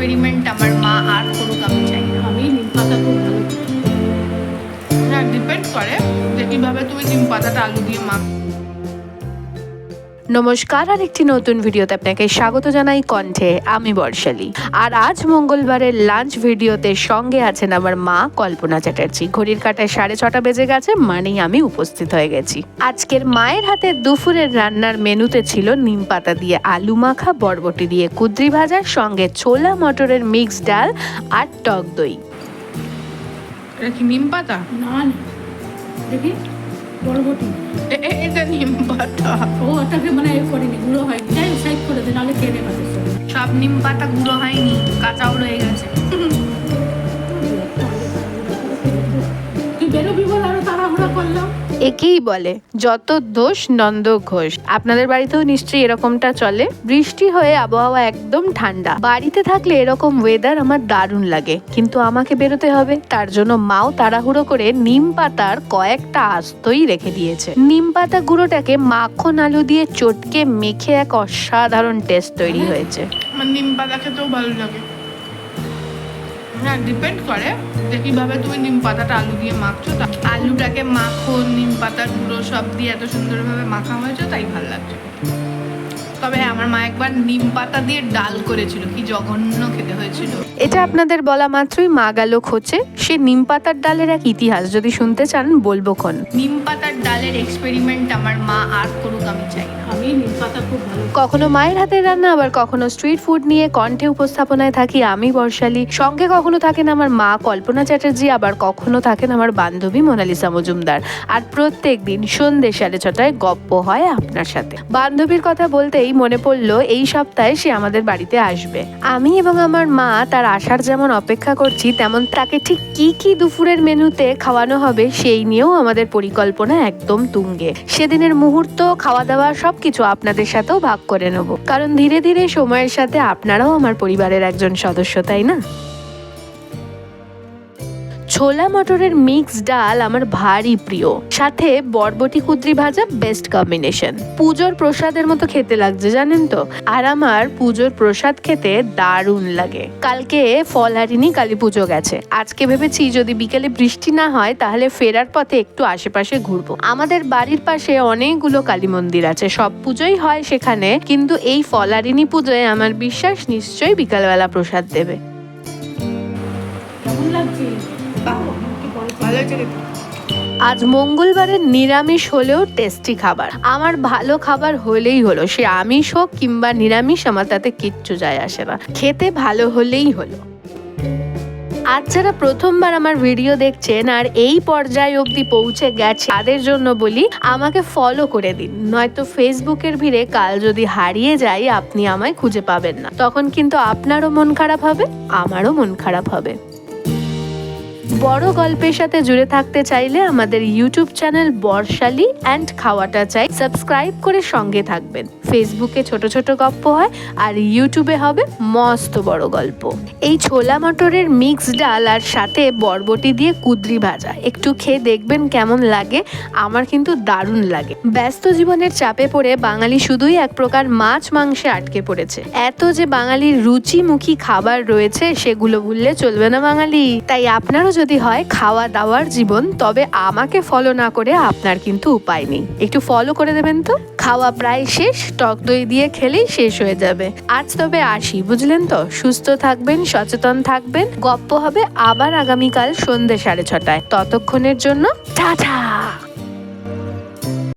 Experiment আমার মা আর কোনো আমি চাই না। আমি নিম পাতা খুব ভালো। হ্যাঁ ডিপেন্ড করে যে কীভাবে তুমি নিম পাতাটা আলু দিয়ে মাখ। নমস্কার আর একটি নতুন ভিডিওতে আপনাকে স্বাগত জানাই কণ্ঠে আমি বর্ষালী। আর আজ মঙ্গলবারের লাঞ্চ ভিডিওতে সঙ্গে আছেন আমার মা কল্পনা চ্যাটার্জি। ঘড়ির কাটায় সাড়ে ছটা বেজে গেছে মানেই আমি উপস্থিত হয়ে গেছি। আজকের মায়ের হাতে দুপুরের রান্নার মেনুতে ছিল নিম পাতা দিয়ে আলু মাখা বরবটি দিয়ে কুদ্রি ভাজার সঙ্গে ছোলা মটরের মিক্স ডাল আর টক দই। এটা কি নিম পাতা? না না। দেখি। বরবটি এ- এটা নিম পাতা। ও ওটাকে মানে এ করিনি গুঁড়ো হয়নি। যাই সাইড করে দে নাহলে কেনে নেবে সব নিম পাতা গুঁড়ো হয়নি কাঁচাও রয়ে গেছে। একেই বলে, যত দোষ নন্দ ঘোষ। আপনাদের বাড়িতেও নিশ্চয়ই এরকমটা চলে। বৃষ্টি হয়ে আবহাওয়া একদম ঠান্ডা। বাড়িতে থাকলে এরকম ওয়েদার আমার দারুণ লাগে। কিন্তু আমাকে বেরোতে হবে। তার জন্য মাও তাড়াহুড়ো করে নিম পাতার কয়েকটা আস্তই রেখে দিয়েছে। নিম পাতা গুঁড়োটাকে মাখন আলু দিয়ে চটকে মেখে এক অসাধারণ টেস্ট তৈরি হয়েছে। নিম পাতা খেতেও ভালো লাগে। হ্যাঁ ডিপেন্ড করে যে কীভাবে তুমি নিম পাতাটা আলু দিয়ে মাখছো। তা আলুটাকে মাখো, নিম পাতা গুঁড়ো সব দিয়ে এত সুন্দরভাবে মাখা হয়েছে, তাই ভালো লাগছে। তবে আমার মা একবার নিম পাতা দিয়ে ডাল করেছিল, কি জঘন্য খেতে হয়েছিল। এটা আপনাদের বলা মাত্রই মা গেল খোঁচে সে নিম পাতার ডালের এক ইতিহাস যদি শুনতে চান বলব ক্ষণ নিম পাতার ডালের এক্সপেরিমেন্ট আমার মা আর করুক আমি চাই না। আমি নিম পাতা খুব ভালো কখনো মায়ের হাতের রান্না আবার কখনো স্ট্রিট ফুড নিয়ে কণ্ঠে উপস্থাপনায় থাকি আমি বর্ষালী। সঙ্গে কখনো থাকেন আমার মা কল্পনা চ্যাটার্জি আবার কখনো থাকেন আমার বান্ধবী মোনালিসা মজুমদার। আর প্রত্যেক দিন সন্ধ্যে সাড়ে ছটায় গপ্প হয় আপনার সাথে। বান্ধবীর কথা বলতেই মনে পড়ল এই সপ্তাহে সে আমাদের বাড়িতে আসবে। আমি এবং আমার মা তার আসার যেমন অপেক্ষা করছি, তেমন তাকে ঠিক কি কি দুপুরের মেনুতে খাওয়ানো হবে সেই নিয়েও আমাদের পরিকল্পনা একদম তুঙ্গে। সেদিনের মুহূর্ত খাওয়া দাওয়া সবকিছু আপনাদের সাথেও ভাগ করে নেব। কারণ ধীরে ধীরে সময়ের সাথে আপনারাও আমার পরিবারের একজন সদস্য, তাই না? ছোলা মটরের মিক্স ডাল আমার ভারী প্রিয়। সাথে বরবটি কুদ্রি ভাজা বেস্ট কম্বিনেশন পুজোর প্রসাদের মতো খেতে লাগছে, জানেন তো? আর আমার পুজোর প্রসাদ খেতে দারুণ লাগে। কালকে ফলহারিনি কালী পুজো গেছে। আজকে ভেবেছি যদি বিকেলে বৃষ্টি না হয়, তাহলে ফেরার পথে একটু আশেপাশে ঘুরবো। আমাদের বাড়ির পাশে অনেকগুলো কালী মন্দির আছে। সব পুজোই হয় সেখানে, কিন্তু এই ফলহারিনি পুজোয় আমার বিশ্বাস নিশ্চয়ই বিকালবেলা প্রসাদ দেবে। কেমন লাগছে। আজ মঙ্গলবারের নিরামিষ হলেও টেস্টি খাবার। আমার ভালো খাবার হলেই হলো, সে আমিষ হোক কিংবা নিরামিষ, আমার তাতে কিচ্ছু যায় আসে না। খেতে ভালো হলেই হলো। আজ যারা প্রথমবার আমার ভিডিও দেখছেন আর এই পর্যায়ে অবধি পৌঁছে গেছে, তাদের জন্য বলি, আমাকে ফলো করে দিন। নয়তো ফেসবুকের ভিড়ে কাল যদি হারিয়ে যাই, আপনি আমায় খুঁজে পাবেন না। তখন কিন্তু আপনারও মন খারাপ হবে, আমারও মন খারাপ হবে। বড় গল্পের সাথে জুড়ে থাকতে চাইলে আমাদের ইউটিউব চ্যানেল বর্ষালি অ্যান্ড খাওয়াটা চাই। সাবস্ক্রাইব করে সঙ্গে থাকবেন। ফেসবুকে ছোট ছোট গল্প হয় আর ইউটিউবে হবে মস্ত বড় গল্প। এই ছোলা মটরের মিক্স ডাল আর সাথে বরবটি দিয়ে কুদ্রি ভাজা। একটু খেয়ে দেখবেন কেমন লাগে, আমার কিন্তু দারুণ লাগে। ব্যস্ত জীবনের চাপে পড়ে বাঙালি শুধুই এক প্রকার মাছ মাংসে আটকে পড়েছে। এত যে বাঙালির রুচিমুখী খাবার রয়েছে, সেগুলো ভুললে চলবে না বাঙালি। তাই আপনারও যদি হয় খাওয়া দাওয়ার জীবন, তবে আমাকে ফলো না করে আপনার কিন্তু উপায় নেই। একটু ফলো করে দেবেন তো? খাওয়া প্রায় শেষ, টক দই দিয়ে খেলেই শেষ হয়ে যাবে। আজ তবে আসি, বুঝলেন তো? সুস্থ থাকবেন, সচেতন থাকবেন। গপ্প হবে আবার আগামীকাল সন্ধ্যে সাড়ে ছটায়। ততক্ষণের জন্য, টাটা!